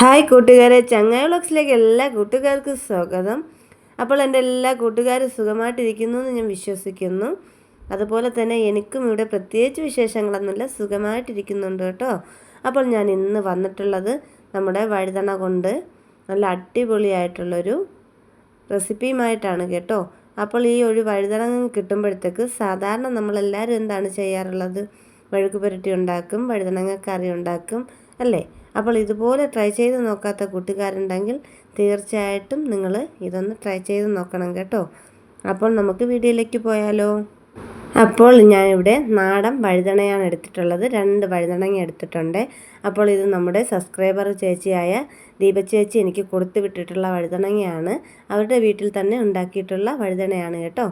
Hi കൂട്ടുകാരെ ചങ്ങായ വ്ളോഗ്സിലേക്ക് എല്ലാ കൂട്ടുകാർക്കും സ്വാഗതം. അപ്പോൾ എന്റെ എല്ലാ കൂട്ടുകാരും സുഖമായിട്ടിരിക്കുന്നു എന്ന് ഞാൻ വിശ്വസിക്കുന്നു. അതുപോലെ തന്നെ എനിക്കും ഇവിടെ പ്രത്യേകിച്ച് വിശേഷങ്ങളൊന്നുമില്ല സുഖമായിട്ടിരിക്കുന്നുണ്ട് കേട്ടോ. അപ്പോൾ ഞാൻ ഇന്ന് വന്നിട്ടുള്ളത് നമ്മുടെ വഴുതണ കൊണ്ട് നല്ല അടിപൊളിയായിട്ടുള്ളൊരു റെസിപ്പിയുമായിട്ടാണ് കേട്ടോ. അപ്പോൾ ഈ ഒരു വഴുതണ കിട്ടുമ്പോഴത്തേക്ക് സാധാരണ നമ്മളെല്ലാവരും എന്താണ് ചെയ്യാറുള്ളത്? വഴുക്ക് പുരട്ടി ഉണ്ടാക്കും വഴുതണങ്ങ കറി ഉണ്ടാക്കും അല്ലേ? അപ്പോൾ ഇതുപോലെ ട്രൈ ചെയ്ത് നോക്കാത്ത കൂട്ടുകാരുണ്ടെങ്കിൽ തീർച്ചയായിട്ടും നിങ്ങൾ ഇതൊന്ന് ട്രൈ ചെയ്ത് നോക്കണം കേട്ടോ. അപ്പോൾ നമുക്ക് വീഡിയോയിലേക്ക് പോയാലോ? അപ്പോൾ ഞാനിവിടെ നാടൻ വഴുതണയാണ് എടുത്തിട്ടുള്ളത്. രണ്ട് വഴുതണങ്ങ എടുത്തിട്ടുണ്ട്. അപ്പോൾ ഇത് നമ്മുടെ സബ്സ്ക്രൈബർ ചേച്ചിയായ ദീപ ചേച്ചി എനിക്ക് കൊടുത്തു വിട്ടിട്ടുള്ള വഴുതണങ്ങയാണ്. അവരുടെ വീട്ടിൽ തന്നെ ഉണ്ടാക്കിയിട്ടുള്ള വഴുതണയാണ് കേട്ടോ.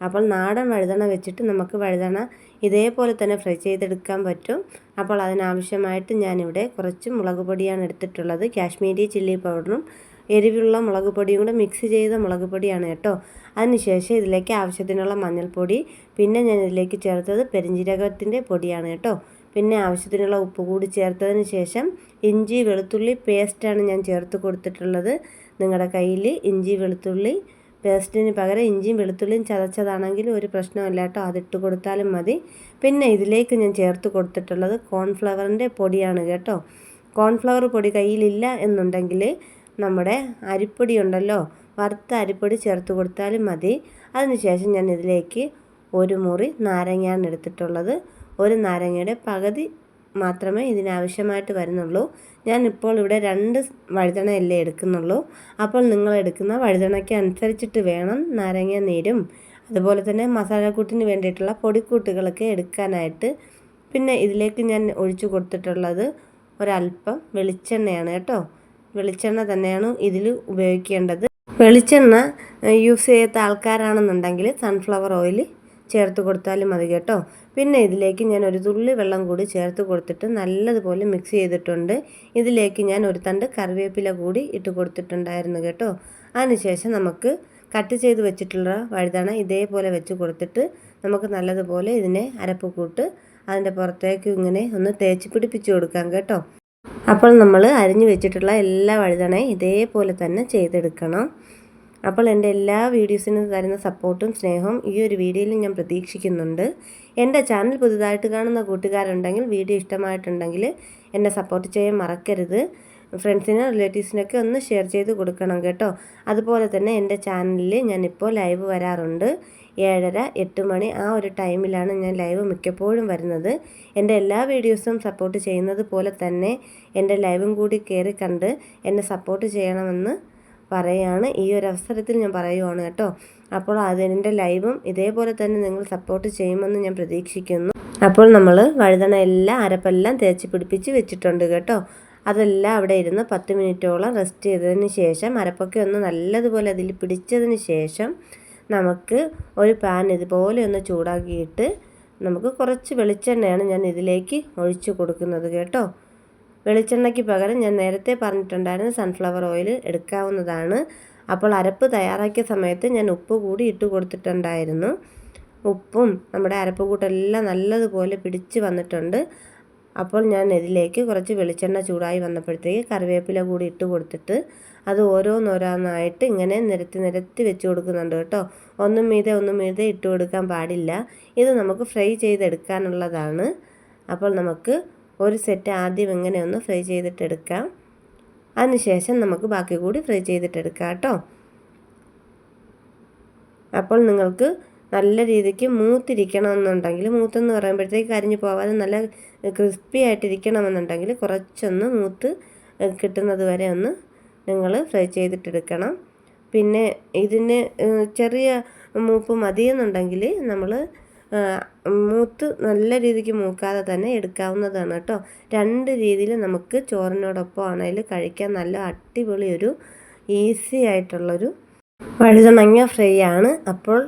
അപ്പോൾ നാടൻ വഴുതണ വെച്ചിട്ട് നമുക്ക് വഴുതണ ഇതേപോലെ തന്നെ ഫ്രൈ ചെയ്തെടുക്കാൻ പറ്റും. അപ്പോൾ അതിനാവശ്യമായിട്ട് ഞാനിവിടെ കുറച്ച് മുളക് പൊടിയാണ് എടുത്തിട്ടുള്ളത്. കാശ്മീരി ചില്ലി പൗഡറും എരിവുള്ള മുളക് പൊടിയും കൂടെ മിക്സ് ചെയ്ത മുളക് പൊടിയാണ് കേട്ടോ. അതിനുശേഷം ഇതിലേക്ക് ആവശ്യത്തിനുള്ള മഞ്ഞൾപ്പൊടി പിന്നെ ഞാൻ ഇതിലേക്ക് ചേർത്തത് പെരിഞ്ജീരകത്തിന്റെ പൊടിയാണ് കേട്ടോ. പിന്നെ ആവശ്യത്തിനുള്ള ഉപ്പ് കൂടി ചേർത്തതിന് ശേഷം ഇഞ്ചി വെളുത്തുള്ളി പേസ്റ്റാണ് ഞാൻ ചേർത്ത് കൊടുത്തിട്ടുള്ളത്. നിങ്ങളുടെ കയ്യിൽ ഇഞ്ചി വെളുത്തുള്ളി പേസ്റ്റിന് പകരം ഇഞ്ചിയും വെളുത്തുള്ളിയും ചതച്ചതാണെങ്കിൽ ഒരു പ്രശ്നമില്ല കേട്ടോ. അതിട്ട് കൊടുത്താലും മതി. പിന്നെ ഇതിലേക്ക് ഞാൻ ചേർത്ത് കൊടുത്തിട്ടുള്ളത് കോൺഫ്ലവറിന്റെ പൊടിയാണ് കേട്ടോ. കോൺഫ്ലവർ പൊടി കയ്യിലില്ല എന്നുണ്ടെങ്കിൽ നമ്മുടെ അരിപ്പൊടി ഉണ്ടല്ലോ വറുത്ത അരിപ്പൊടി ചേർത്ത് കൊടുത്താലും മതി. അതിനുശേഷം ഞാൻ ഇതിലേക്ക് ഒരു മുറി നാരങ്ങയാണ് എടുത്തിട്ടുള്ളത്. ഒരു നാരങ്ങയുടെ പകുതി മാത്രമേ ഇതിനാവശ്യമായിട്ട് വരുന്നുള്ളൂ. ഞാൻ ഇപ്പോൾ ഇവിടെ രണ്ട് വഴുതണയല്ലേ എടുക്കുന്നുള്ളൂ. അപ്പോൾ നിങ്ങൾ എടുക്കുന്ന വഴുതണയ്ക്ക് അനുസരിച്ചിട്ട് വേണം നാരങ്ങ നീരും. അതുപോലെ തന്നെ മസാലക്കൂട്ടിന് വേണ്ടിയിട്ടുള്ള പൊടിക്കൂട്ടുകളൊക്കെ എടുക്കാനായിട്ട്. പിന്നെ ഇതിലേക്ക് ഞാൻ ഒഴിച്ചു കൊടുത്തിട്ടുള്ളത് ഒരല്പം വെളിച്ചെണ്ണയാണ് കേട്ടോ. വെളിച്ചെണ്ണ തന്നെയാണ് ഇതിൽ ഉപയോഗിക്കേണ്ടത്. വെളിച്ചെണ്ണ യൂസ് ചെയ്യാത്ത ആൾക്കാരാണെന്നുണ്ടെങ്കിൽ സൺഫ്ലവർ ഓയിൽ ചേർത്ത് കൊടുത്താലും മതി കേട്ടോ. പിന്നെ ഇതിലേക്ക് ഞാൻ ഒരു തുള്ളി വെള്ളം കൂടി ചേർത്ത് കൊടുത്തിട്ട് നല്ലതുപോലെ മിക്സ് ചെയ്തിട്ടുണ്ട്. ഇതിലേക്ക് ഞാൻ ഒരു തണ്ട് കറിവേപ്പില കൂടി ഇട്ട് കൊടുത്തിട്ടുണ്ടായിരുന്നു കേട്ടോ. അതിനുശേഷം നമുക്ക് കട്ട് ചെയ്ത് വെച്ചിട്ടുള്ള വഴുതണ ഇതേപോലെ വെച്ച് കൊടുത്തിട്ട് നമുക്ക് നല്ലതുപോലെ ഇതിനെ അരപ്പ് കൂട്ട് അതിന്റെ പുറത്തേക്ക് ഇങ്ങനെ ഒന്ന് തേച്ച് പിടിപ്പിച്ച് കൊടുക്കാം കേട്ടോ. അപ്പോൾ നമ്മൾ അരിഞ്ഞു വെച്ചിട്ടുള്ള എല്ലാ വഴുതണയും ഇതേപോലെ തന്നെ ചെയ്തെടുക്കണം. അപ്പോൾ എന്റെ എല്ലാ വീഡിയോസിനും തരുന്ന സപ്പോർട്ടും സ്നേഹവും ഈ ഒരു വീഡിയോയിൽ ഞാൻ പ്രതീക്ഷിക്കുന്നുണ്ട്. എന്റെ ചാനൽ പുതുതായിട്ട് കാണുന്ന കൂട്ടുകാരുണ്ടെങ്കിൽ വീഡിയോ ഇഷ്ടമായിട്ടുണ്ടെങ്കിൽ എന്നെ സപ്പോർട്ട് ചെയ്യാൻ മറക്കരുത്. ഫ്രണ്ട്സിനും റിലേറ്റീവ്സിനൊക്കെ ഒന്ന് ഷെയർ ചെയ്ത് കൊടുക്കണം കേട്ടോ. അതുപോലെ തന്നെ എന്റെ ചാനലിൽ ഞാനിപ്പോൾ ലൈവ് വരാറുണ്ട്. ഏഴര എട്ട് മണി ആ ഒരു ടൈമിലാണ് ഞാൻ ലൈവ് മിക്കപ്പോഴും വരുന്നത്. എന്റെ എല്ലാ വീഡിയോസും സപ്പോർട്ട് ചെയ്യുന്നത് പോലെ തന്നെ എന്റെ ലൈവും കൂടി കയറി കണ്ട് എന്നെ സപ്പോർട്ട് ചെയ്യണമെന്ന് പറയുകയാണ് ഈ ഒരു അവസരത്തിൽ ഞാൻ പറയുവാണ് കേട്ടോ. അപ്പോൾ അതിന്റെ ലൈവും ഇതേപോലെ തന്നെ നിങ്ങൾ സപ്പോർട്ട് ചെയ്യുമെന്ന് ഞാൻ പ്രതീക്ഷിക്കുന്നു. അപ്പോൾ നമ്മൾ വഴുതണ എല്ലാം അരപ്പെല്ലാം തേച്ച് പിടിപ്പിച്ച് വെച്ചിട്ടുണ്ട് കേട്ടോ. അതെല്ലാം അവിടെ ഇരുന്ന് പത്ത് മിനിറ്റോളം റെസ്റ്റ് ചെയ്തതിന് ശേഷം അരപ്പൊക്കെ ഒന്ന് നല്ലതുപോലെ അതിൽ പിടിച്ചതിന് ശേഷം നമുക്ക് ഒരു പാൻ ഇതുപോലെ ഒന്ന് ചൂടാക്കിയിട്ട് നമുക്ക് കുറച്ച് വെളിച്ചെണ്ണയാണ് ഞാൻ ഇതിലേക്ക് ഒഴിച്ചു കൊടുക്കുന്നത് കേട്ടോ. വെളിച്ചെണ്ണയ്ക്ക് പകരം ഞാൻ നേരത്തെ പറഞ്ഞിട്ടുണ്ടായിരുന്നു സൺഫ്ലവർ ഓയിൽ എടുക്കാവുന്നതാണ്. അപ്പോൾ അരപ്പ് തയ്യാറാക്കിയ സമയത്ത് ഞാൻ ഉപ്പ് കൂടി ഇട്ട് കൊടുത്തിട്ടുണ്ടായിരുന്നു. ഉപ്പും നമ്മുടെ അരപ്പ് കൂട്ടെല്ലാം നല്ലതുപോലെ പിടിച്ച് വന്നിട്ടുണ്ട്. അപ്പോൾ ഞാൻ ഇതിലേക്ക് കുറച്ച് വെളിച്ചെണ്ണ ചൂടായി വന്നപ്പോഴത്തേക്ക് കറിവേപ്പില കൂടി ഇട്ട് കൊടുത്തിട്ട് അത് ഓരോന്നോരോന്നായിട്ട് ഇങ്ങനെ നിരത്തി നിരത്തി വെച്ച് കൊടുക്കുന്നുണ്ട് കേട്ടോ. ഒന്നും മീതെ ഒന്നും മീതെ ഇട്ട് കൊടുക്കാൻ പാടില്ല. ഇത് നമുക്ക് ഫ്രൈ ചെയ്തെടുക്കാനുള്ളതാണ്. അപ്പോൾ നമുക്ക് ഒരു സെറ്റ് ആദ്യം ഇങ്ങനെ ഒന്ന് ഫ്രൈ ചെയ്തിട്ടെടുക്കാം. അതിനുശേഷം നമുക്ക് ബാക്കി കൂടി ഫ്രൈ ചെയ്തിട്ടെടുക്കാം കേട്ടോ. അപ്പോൾ നിങ്ങൾക്ക് നല്ല രീതിക്ക് മൂത്തിരിക്കണമെന്നുണ്ടെങ്കിൽ മൂത്തെന്ന് പറയുമ്പോഴത്തേക്ക് കരിഞ്ഞു പോവാതെ നല്ല ക്രിസ്പി ആയിട്ടിരിക്കണമെന്നുണ്ടെങ്കിൽ കുറച്ചൊന്ന് മൂത്ത് കിട്ടുന്നത് വരെ ഒന്ന് നിങ്ങൾ ഫ്രൈ ചെയ്തിട്ടെടുക്കണം. പിന്നെ ഇതിന് ചെറിയ മൂപ്പ് മതിയെന്നുണ്ടെങ്കിൽ നമ്മൾ മൂത്ത് നല്ല രീതിക്ക് മൂക്കാതെ തന്നെ എടുക്കാവുന്നതാണ് കേട്ടോ. രണ്ട് രീതിയിൽ നമുക്ക് ചോറിനോടൊപ്പം ആണെങ്കിലും കഴിക്കാൻ നല്ല അടിപൊളി ഒരു ഈസി ആയിട്ടുള്ളൊരു വഴുതണങ്ങ ഫ്രൈ ആണ്. അപ്പോൾ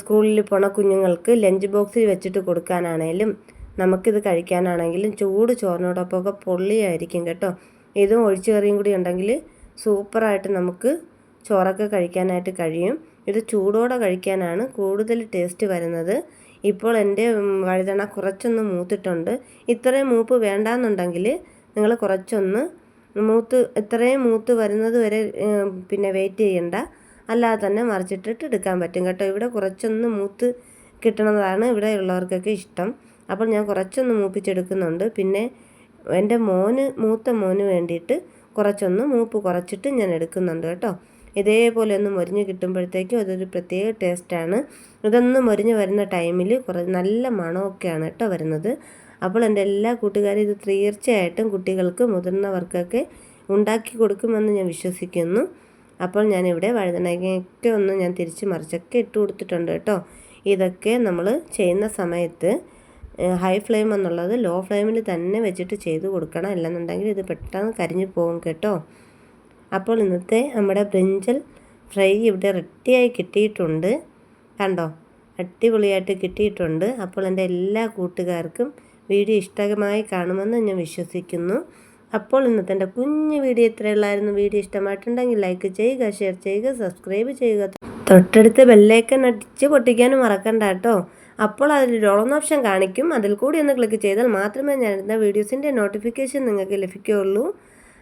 സ്കൂളിൽ പോണ കുഞ്ഞുങ്ങൾക്ക് ലഞ്ച് ബോക്സിൽ വെച്ചിട്ട് കൊടുക്കാനാണേലും നമുക്കിത് കഴിക്കാനാണെങ്കിലും ചൂട് ചോറിനോടൊപ്പമൊക്കെ പൊള്ളിയായിരിക്കും കേട്ടോ. ഇതും ഒഴിച്ചു കറിയും കൂടി ഉണ്ടെങ്കിൽ സൂപ്പറായിട്ട് നമുക്ക് ചോറൊക്കെ കഴിക്കാനായിട്ട് കഴിയും. ഇത് ചൂടോടെ കഴിക്കാനാണ് കൂടുതൽ ടേസ്റ്റ് വരുന്നത്. ഇപ്പോൾ എന്റെ വഴുതണ കുറച്ചൊന്ന് മൂത്തിട്ടുണ്ട്. ഇത്രയും മൂപ്പ് വേണ്ടാന്നുണ്ടെങ്കിൽ നിങ്ങൾ കുറച്ചൊന്ന് മൂത്ത് ഇത്രയും മൂത്ത് വരുന്നത് വരെ പിന്നെ വെയിറ്റ് ചെയ്യണ്ട. അല്ലാതെ തന്നെ മറിച്ചിട്ടിട്ട് എടുക്കാൻ പറ്റും കേട്ടോ. ഇവിടെ കുറച്ചൊന്ന് മൂത്ത് കിട്ടണതാണ് ഇവിടെ ഉള്ളവർക്കൊക്കെ ഇഷ്ടം. അപ്പോൾ ഞാൻ കുറച്ചൊന്ന് മൂപ്പിച്ചെടുക്കുന്നുണ്ട്. പിന്നെ എന്റെ മോന് മൂത്ത മോന് വേണ്ടിയിട്ട് കുറച്ചൊന്ന് മൂപ്പ് കുറച്ചിട്ട് ഞാൻ എടുക്കുന്നുണ്ട് കേട്ടോ. ഇതേപോലെ ഒന്ന് മൊരിഞ്ഞ് കിട്ടുമ്പോഴത്തേക്കും അതൊരു പ്രത്യേക ടേസ്റ്റാണ്. ഇതൊന്ന് മൊരിഞ്ഞ് വരുന്ന ടൈമിൽ കുറേ നല്ല മണമൊക്കെയാണ് കേട്ടോ വരുന്നത്. അപ്പോൾ എന്റെ എല്ലാ കൂട്ടുകാരും ഇത് തീർച്ചയായിട്ടും കുട്ടികൾക്ക് മുതിർന്നവർക്കൊക്കെ ഉണ്ടാക്കി കൊടുക്കുമെന്ന് ഞാൻ വിശ്വസിക്കുന്നു. അപ്പോൾ ഞാനിവിടെ വഴുതനങ്ങയൊക്കെ ഒന്ന് ഞാൻ തിരിച്ച് മറിച്ചൊക്കെ ഇട്ട് കൊടുത്തിട്ടുണ്ട് കേട്ടോ. ഇതൊക്കെ നമ്മൾ ചെയ്യുന്ന സമയത്ത് ഹൈ ഫ്ലെയിം എന്നുള്ളത് ലോ ഫ്ലെയിമിൽ തന്നെ വെച്ചിട്ട് ചെയ്ത് കൊടുക്കണം. അല്ലെന്നുണ്ടെങ്കിൽ ഇത് പെട്ടെന്ന് കരിഞ്ഞു പോകും കേട്ടോ. അപ്പോൾ ഇന്നത്തെ നമ്മുടെ ബ്രിഞ്ചൽ ഫ്രൈ ഇവിടെ റെഡിയായി കിട്ടിയിട്ടുണ്ട്. കണ്ടോ? അടിപൊളിയായിട്ട് കിട്ടിയിട്ടുണ്ട്. അപ്പോൾ എന്റെ എല്ലാ കൂട്ടുകാർക്കും വീഡിയോ ഇഷ്ടകമായി കാണുമെന്ന് ഞാൻ വിശ്വസിക്കുന്നു. അപ്പോൾ ഇന്നത്തെ എന്റെ കുഞ്ഞു വീഡിയോ ഇത്രയുള്ളായിരുന്നു. വീഡിയോ ഇഷ്ടമായിട്ടുണ്ടെങ്കിൽ ലൈക്ക് ചെയ്യുക ഷെയർ ചെയ്യുക സബ്സ്ക്രൈബ് ചെയ്യുക. തൊട്ടടുത്ത് ബെല്ലൈക്കൺ അടിച്ച് പൊട്ടിക്കാനും മറക്കണ്ട കേട്ടോ. അപ്പോൾ അതിൽ ഓൺ ഓപ്ഷൻ കാണിക്കും. അതിൽ കൂടി ഒന്ന് ക്ലിക്ക് ചെയ്താൽ മാത്രമേ ഞാൻ ഇടുന്ന വീഡിയോസിന്റെ നോട്ടിഫിക്കേഷൻ നിങ്ങൾക്ക് ലഭിക്കുകയുള്ളൂ.